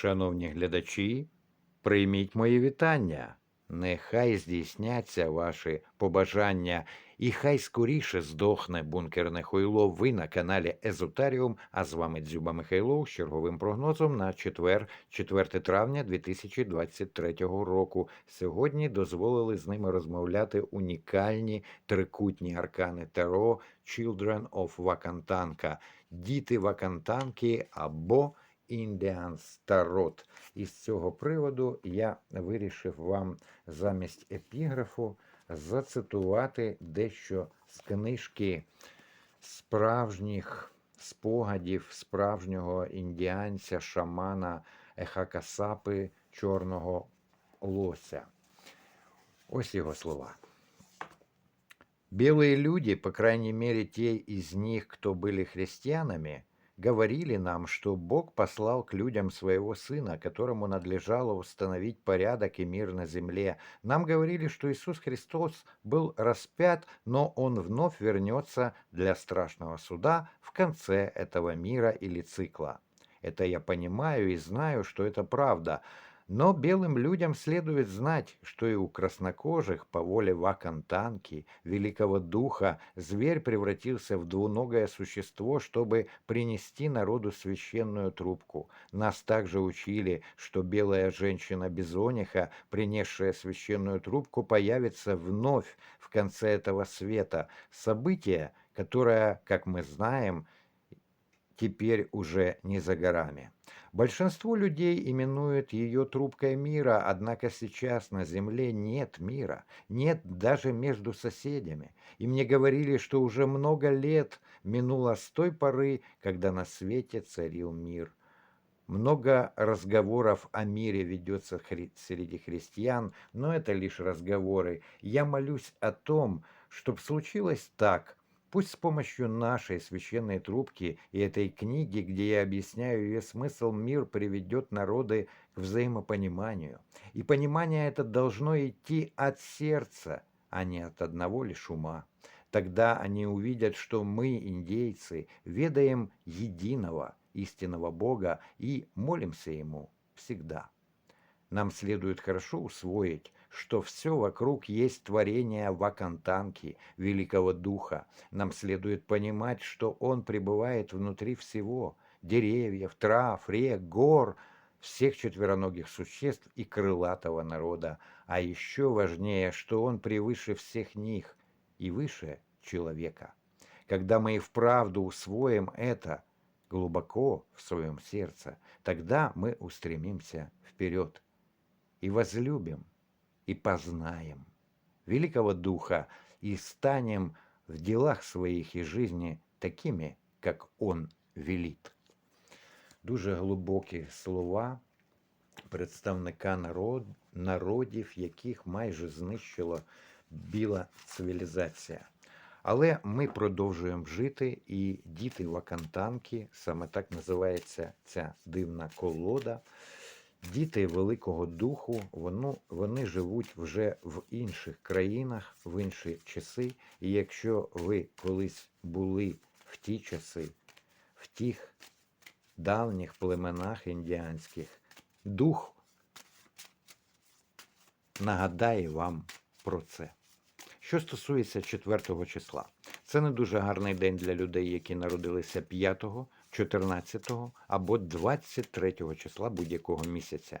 Шановні глядачі, прийміть мої вітання. Нехай здійсняться ваші побажання, і хай скоріше здохне бункерне хойло. Ви на каналі Езотаріум. А з вами Дзюба Михайлов з черговим прогнозом на четвер, 4 травня 2023 року. Сьогодні дозволили з ними розмовляти унікальні трикутні аркани Таро Children of Вакантанка, діти Вакантанки або Індіанс Тарот. І з цього приводу я вирішив вам замість епіграфу зацитувати дещо з книжки справжніх спогадів справжнього індіанця, шамана Ехакасапи Чорного Лося. Ось його слова. Белые люди, по крайней мере те из них, кто были христианами, говорили нам, что Бог послал к людям своего Сына, которому надлежало установить порядок и мир на земле. Нам говорили, что Иисус Христос был распят, но Он вновь вернется для страшного суда в конце этого мира или цикла. Это я понимаю и знаю, что это правда, но белым людям следует знать, что и у краснокожих по воле Вакантанки, великого духа, зверь превратился в двуногое существо, чтобы принести народу священную трубку. Нас также учили, что белая женщина-бизониха, принесшая священную трубку, появится вновь в конце этого света. Событие, которое, как мы знаем, теперь уже не за горами. Большинство людей именуют ее трубкой мира, однако сейчас на Земле нет мира, нет даже между соседями. И мне говорили, что уже много лет минуло с той поры, когда на свете царил мир. Много разговоров о мире ведется хри- среди христиан, но это лишь разговоры. Я молюсь о том, чтобы случилось так, Пусть с помощью нашей священной трубки и этой книги, где я объясняю ее смысл, мир приведет народы к взаимопониманию. И понимание это должно идти от сердца, а не от одного лишь ума. Тогда они увидят, что мы, индейцы, ведаем единого истинного Бога и молимся Ему всегда. Нам следует хорошо усвоить, что все вокруг есть творение Вакантанки, Великого Духа. Нам следует понимать, что Он пребывает внутри всего – деревьев, трав, рек, гор, всех четвероногих существ и крылатого народа. А еще важнее, что Он превыше всех них и выше человека. Когда мы и вправду усвоим это глубоко в своем сердце, тогда мы устремимся вперед и возлюбим, и познаем великого Духа и станем в делах своих и жизни такими, как Он велит. Дуже глибокі слова представника народ, народів, яких майже знищила біла цивілізація. Але ми продовжуємо жити, і діти Вакантанки, саме так називається ця дивна колода. Діти Великого Духу, воно, вони живуть вже в інших країнах, в інші часи. І якщо ви колись були в ті часи, в тих давніх племенах індіанських, дух нагадає вам про це. Що стосується 4 числа, це не дуже гарний день для людей, які народилися 5, 14 або 23 числа будь-якого місяця.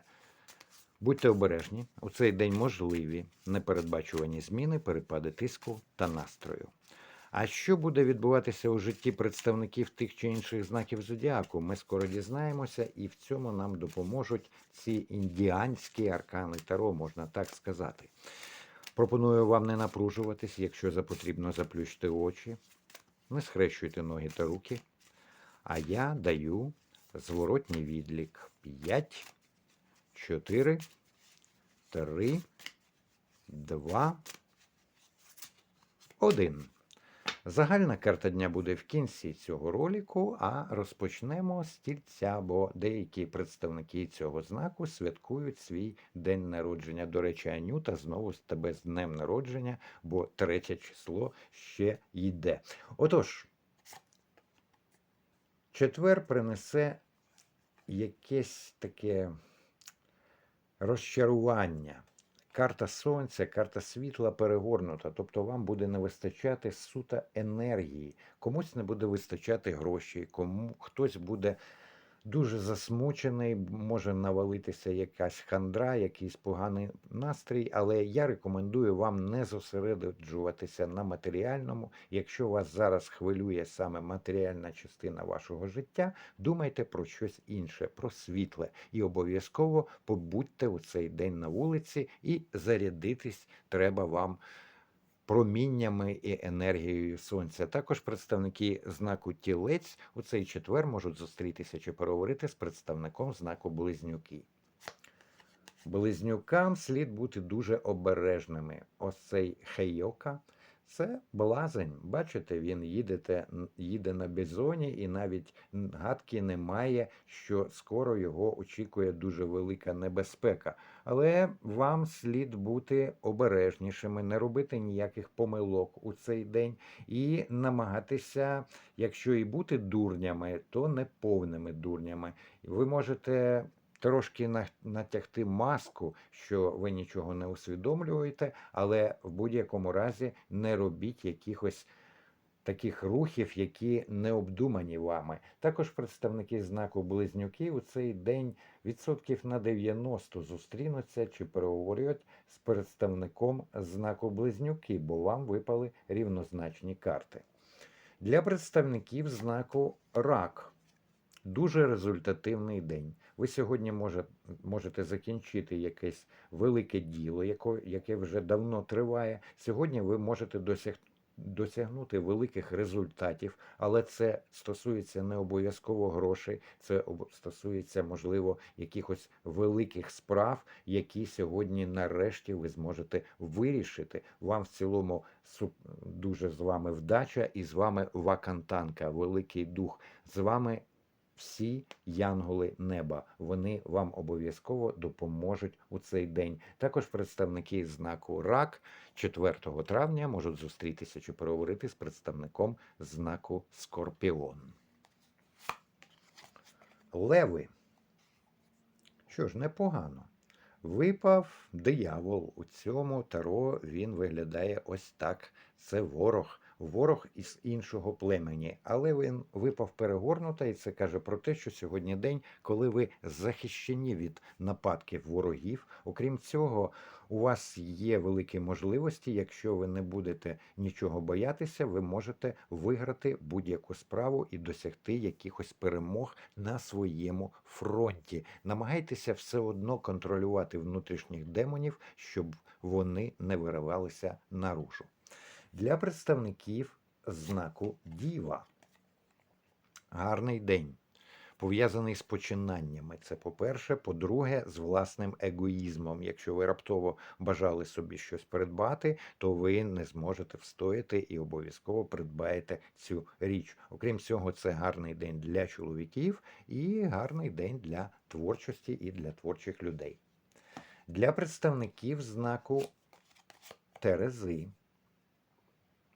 Будьте обережні, у цей день можливі непередбачувані зміни, перепади тиску та настрою. А що буде відбуватися у житті представників тих чи інших знаків зодіаку, ми скоро дізнаємося, і в цьому нам допоможуть ці індіанські аркани Таро, можна так сказати. Пропоную вам не напружуватись, якщо за потрібно заплющити очі, не схрещуйте ноги та руки. А я даю зворотній відлік 5, 4, 3, 2, 1. Загальна карта дня буде в кінці цього ролику, а розпочнемо з тільця, бо деякі представники цього знаку святкують свій день народження. До речі, Анюта знову з тебе з днем народження, бо третє число ще йде. Отож, четвер принесе якесь таке розчарування. Карта сонця, карта світла перегорнута, тобто вам буде не вистачати суто енергії, комусь не буде вистачати грошей, кому хтось буде дуже засмучений, може навалитися якась хандра, якийсь поганий настрій, але я рекомендую вам не зосереджуватися на матеріальному. Якщо вас зараз хвилює саме матеріальна частина вашого життя, думайте про щось інше, про світле. І обов'язково побудьте у цей день на вулиці і зарядитись треба вам проміннями і енергією сонця. Також представники знаку тілець у цей четвер можуть зустрітися чи переговорити з представником знаку близнюки. Близнюкам слід бути дуже обережними. Ось цей хейока це блазень. Бачите, він їдете, їде на бізоні, і навіть гадки немає, що скоро його очікує дуже велика небезпека. Але вам слід бути обережнішими, не робити ніяких помилок у цей день і намагатися, якщо і бути дурнями, то не повними дурнями. Ви можете трошки натягти маску, що ви нічого не усвідомлюєте, але в будь-якому разі не робіть якихось таких рухів, які не обдумані вами. Також представники знаку близнюки у цей день відсотків на 90 зустрінуться чи переговорять з представником знаку близнюки, бо вам випали рівнозначні карти. Для представників знаку рак дуже результативний день. Ви сьогодні може, можете закінчити якесь велике діло, яко, яке вже давно триває. Сьогодні ви можете досяг, досягнути великих результатів, але це стосується не обов'язково грошей, це стосується, можливо, якихось великих справ, які сьогодні нарешті ви зможете вирішити. Вам в цілому дуже з вами вдача, і з вами вакантанка, великий дух. З вами всі янголи неба. Вони вам обов'язково допоможуть у цей день. Також представники знаку РАК 4 травня можуть зустрітися чи переговорити з представником знаку Скорпіон. Леви. Що ж, непогано. Випав диявол. У цьому таро він виглядає ось так. Це ворог, ворог із іншого племені. Але він випав перегорнута, і це каже про те, що сьогодні день, коли ви захищені від нападків ворогів. Окрім цього, у вас є великі можливості. Якщо ви не будете нічого боятися, ви можете виграти будь-яку справу і досягти якихось перемог на своєму фронті. Намагайтеся все одно контролювати внутрішніх демонів, щоб вони не виривалися наружу. Для представників знаку Діва. Гарний день. Пов'язаний з починаннями. Це по-перше. По-друге, з власним егоїзмом. Якщо ви раптово бажали собі щось придбати, то ви не зможете встояти і обов'язково придбаєте цю річ. Окрім цього, це гарний день для чоловіків і гарний день для творчості і для творчих людей. Для представників знаку Терези.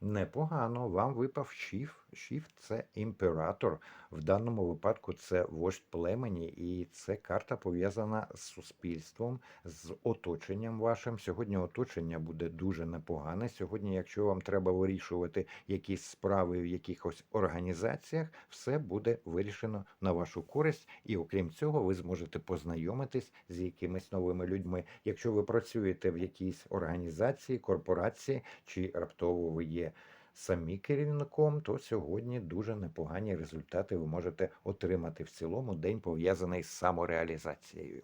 Непогано, вам випав шіф. Шіф це імператор. В даному випадку це вождь племені, і це карта пов'язана з суспільством, з оточенням вашим. Сьогодні оточення буде дуже непогане. Сьогодні, якщо вам треба вирішувати якісь справи в якихось організаціях, все буде вирішено на вашу користь. І окрім цього, ви зможете познайомитись з якимись новими людьми. Якщо ви працюєте в якійсь організації, корпорації, чи раптово ви є самі керівником, то сьогодні дуже непогані результати ви можете отримати в цілому день пов'язаний з самореалізацією.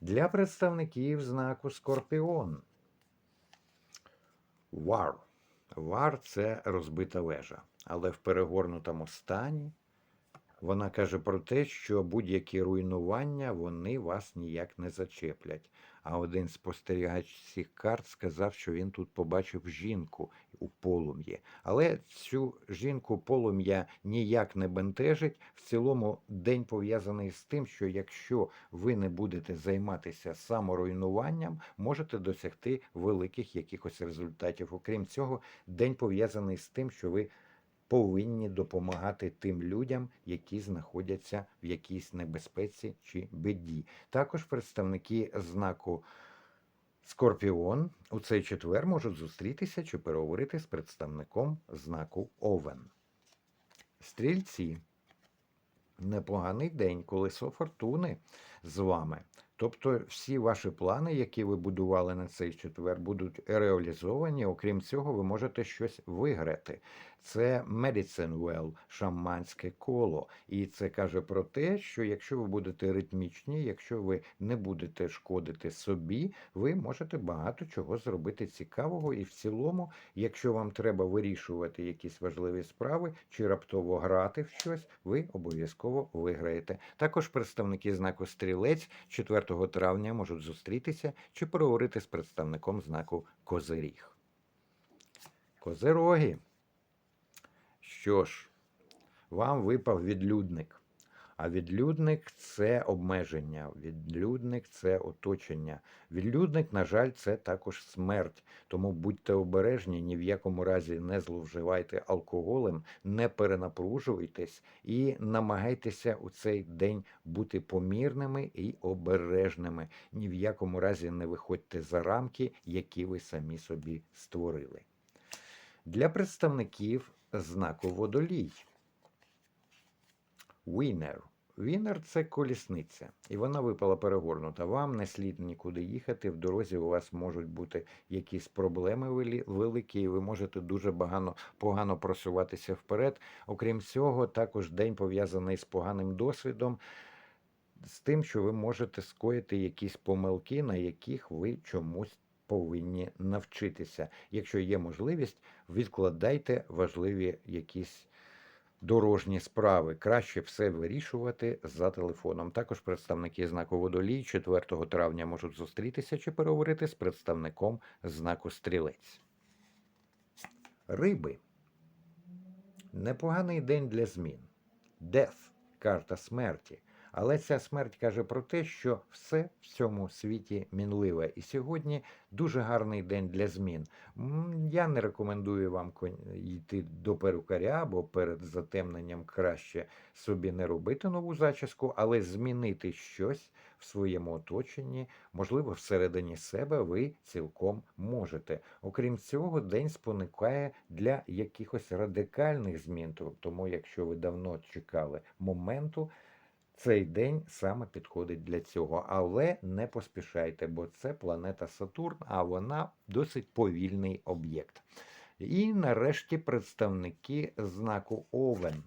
Для представників знаку Скорпіон. Вар. Вар це розбита вежа. Але в перегорнутому стані вона каже про те, що будь-які руйнування вони вас ніяк не зачеплять. А один спостерігач цих карт сказав, що він тут побачив жінку у полум'ї. Але цю жінку полум'я ніяк не бентежить. В цілому день пов'язаний з тим, що якщо ви не будете займатися саморуйнуванням, можете досягти великих якихось результатів. Окрім цього, день пов'язаний з тим, що ви повинні допомагати тим людям, які знаходяться в якійсь небезпеці чи біді. Також представники знаку Скорпіон у цей четвер можуть зустрітися чи переговорити з представником знаку Овен. Стрільці непоганий день, колесо фортуни з вами. Тобто всі ваші плани, які ви будували на цей четвер, будуть реалізовані. Окрім цього, ви можете щось виграти. Це Medicine Well, шаманське коло. І це каже про те, що якщо ви будете ритмічні, якщо ви не будете шкодити собі, ви можете багато чого зробити цікавого. І в цілому, якщо вам треба вирішувати якісь важливі справи чи раптово грати в щось, ви обов'язково виграєте. Також представники знаку стрілець 4 травня можуть зустрітися чи переговорити з представником знаку Козиріг. Козироги. Що ж, вам випав відлюдник. А відлюдник це обмеження, відлюдник це оточення. Відлюдник, на жаль, це також смерть. Тому будьте обережні, ні в якому разі не зловживайте алкоголем, не перенапружуйтесь і намагайтеся у цей день бути помірними і обережними. Ні в якому разі не виходьте за рамки, які ви самі собі створили. Для представників знаку водолій. Winner. Winner – це колісниця, і вона випала перегорнута. Вам не слід нікуди їхати. В дорозі у вас можуть бути якісь проблеми великі, і ви можете дуже багано, погано просуватися вперед. Окрім цього, також день пов'язаний з поганим досвідом, з тим, що ви можете скоїти якісь помилки, на яких ви чомусь повинні навчитися. Якщо є можливість, відкладайте важливі якісь дорожні справи. Краще все вирішувати за телефоном. Також представники знаку водолій 4 травня можуть зустрітися чи переговорити з представником знаку стрілець. Риби. Непоганий день для змін. Death – карта смерті. Але ця смерть каже про те, що все в цьому світі мінливе. І сьогодні дуже гарний день для змін. Я не рекомендую вам йти до перукаря, бо перед затемненням краще собі не робити нову зачіску, але змінити щось в своєму оточенні, можливо, всередині себе ви цілком можете. Окрім цього, день спонукає для якихось радикальних змін. То- Тому, якщо ви давно чекали моменту, цей день саме підходить для цього, але не поспішайте, бо це планета Сатурн, а вона досить повільний об'єкт. І нарешті представники знаку Овен.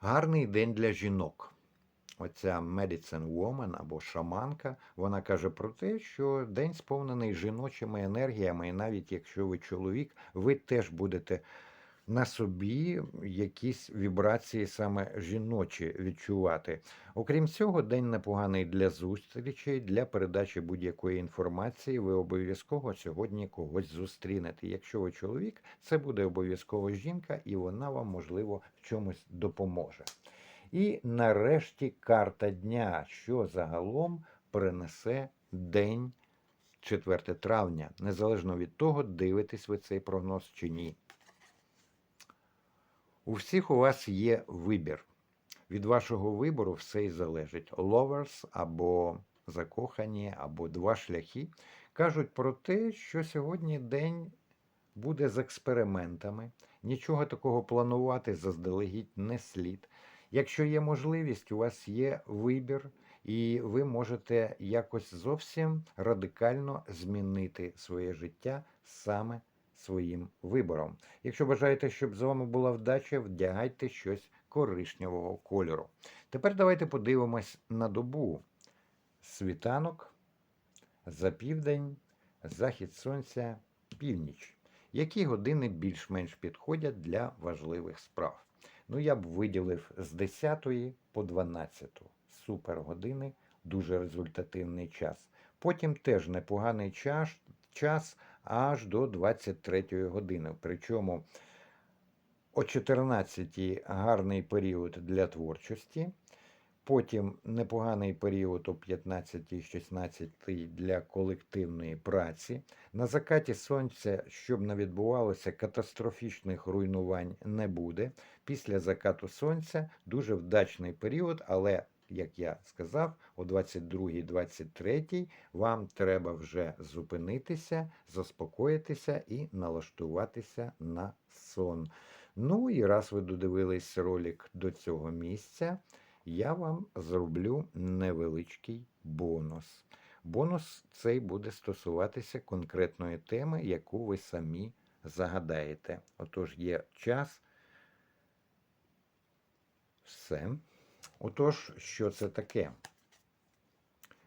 Гарний день для жінок. Оця Medicine Woman або шаманка, вона каже про те, що день сповнений жіночими енергіями, і навіть якщо ви чоловік, ви теж будете на собі якісь вібрації саме жіночі відчувати. Окрім цього, день непоганий для зустрічей, для передачі будь-якої інформації. Ви обов'язково сьогодні когось зустрінете. Якщо ви чоловік, це буде обов'язково жінка, і вона вам, можливо, в чомусь допоможе. І нарешті карта дня, що загалом принесе день 4 травня, незалежно від того, дивитесь ви цей прогноз чи ні. У всіх у вас є вибір. Від вашого вибору все і залежить. Lovers або закохані, або два шляхи кажуть про те, що сьогодні день буде з експериментами. Нічого такого планувати заздалегідь не слід. Якщо є можливість, у вас є вибір, і ви можете якось зовсім радикально змінити своє життя саме своїм вибором. Якщо бажаєте, щоб з вами була вдача, вдягайте щось коричневого кольору. Тепер давайте подивимось на добу. Світанок, за південь, захід сонця, північ. Які години більш-менш підходять для важливих справ? Ну, я б виділив з 10 по 12. Супер години, дуже результативний час. Потім теж непоганий час, час аж до 23 години. Причому о 14 гарний період для творчості. Потім непоганий період о 15-16 для колективної праці. На закаті сонця, щоб не відбувалося, катастрофічних руйнувань не буде. Після закату сонця дуже вдачний період, але, як я сказав, о 22-23 вам треба вже зупинитися, заспокоїтися і налаштуватися на сон. Ну і раз ви додивились ролик до цього місця, я вам зроблю невеличкий бонус. Бонус цей буде стосуватися конкретної теми, яку ви самі загадаєте. Отож, є час. Все. Отож, що це таке?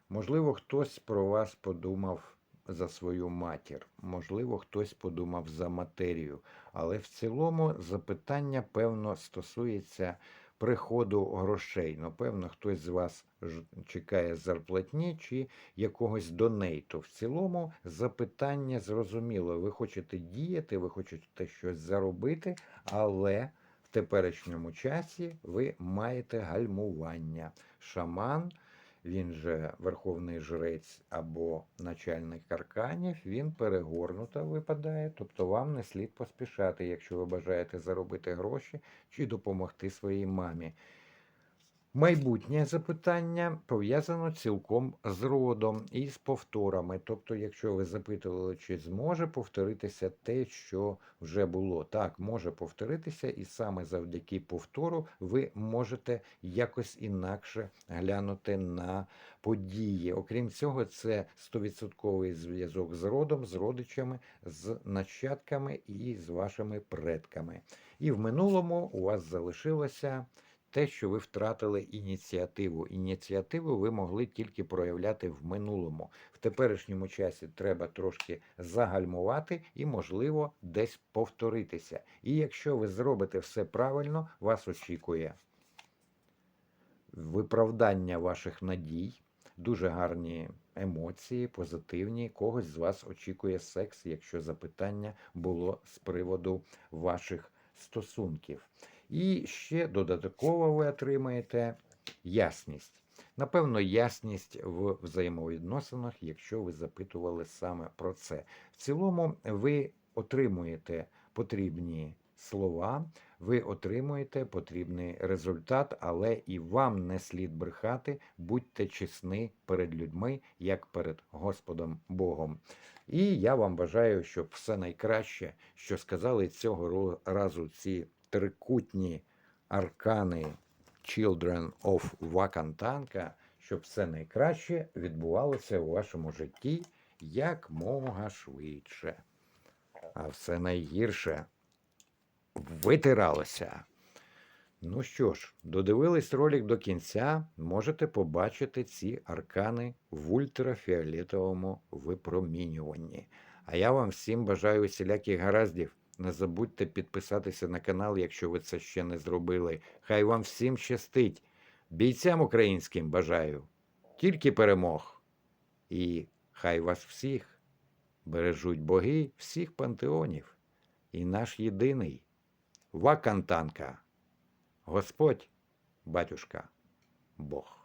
Можливо, хтось про вас подумав за свою матір, можливо, хтось подумав за матерію, але в цілому запитання, певно, стосується приходу грошей. Напевно, хтось з вас чекає зарплатні чи якогось донейту. В цілому запитання зрозуміло. Ви хочете діяти, ви хочете щось заробити, але теперішньому часі ви маєте гальмування. Шаман, він же верховний жрець або начальник арканів, він перегорнуто випадає, тобто вам не слід поспішати, якщо ви бажаєте заробити гроші чи допомогти своїй мамі. Майбутнє запитання пов'язано цілком з родом і з повторами. Тобто, якщо ви запитували, чи зможе повторитися те, що вже було, так може повторитися, і саме завдяки повтору ви можете якось інакше глянути на події. Окрім цього, це 100% зв'язок з родом, з родичами, з нащадками і з вашими предками. І в минулому у вас залишилося те, що ви втратили ініціативу. Ініціативу ви могли тільки проявляти в минулому. В теперішньому часі треба трошки загальмувати і, можливо, десь повторитися. І якщо ви зробите все правильно, вас очікує виправдання ваших надій, дуже гарні емоції, позитивні. Когось з вас очікує секс, якщо запитання було з приводу ваших стосунків. І ще додатково ви отримаєте ясність. Напевно, ясність в взаємовідносинах, якщо ви запитували саме про це. В цілому, ви отримуєте потрібні слова, ви отримуєте потрібний результат, але і вам не слід брехати, будьте чесні перед людьми, як перед Господом Богом. І я вам бажаю, щоб все найкраще, що сказали цього разу ці трикутні аркани Children of Вакантанка, щоб все найкраще відбувалося у вашому житті якмога швидше. А все найгірше витиралося. Ну що ж, додивились ролик до кінця, можете побачити ці аркани в ультрафіолетовому випромінюванні. А я вам всім бажаю усіляких гараздів. Не забудьте підписатися на канал, якщо ви це ще не зробили. Хай вам всім щастить. Бійцям українським бажаю тільки перемог. І хай вас всіх бережуть боги всіх пантеонів. І наш єдиний Вакантанка. Господь, батюшка, Бог.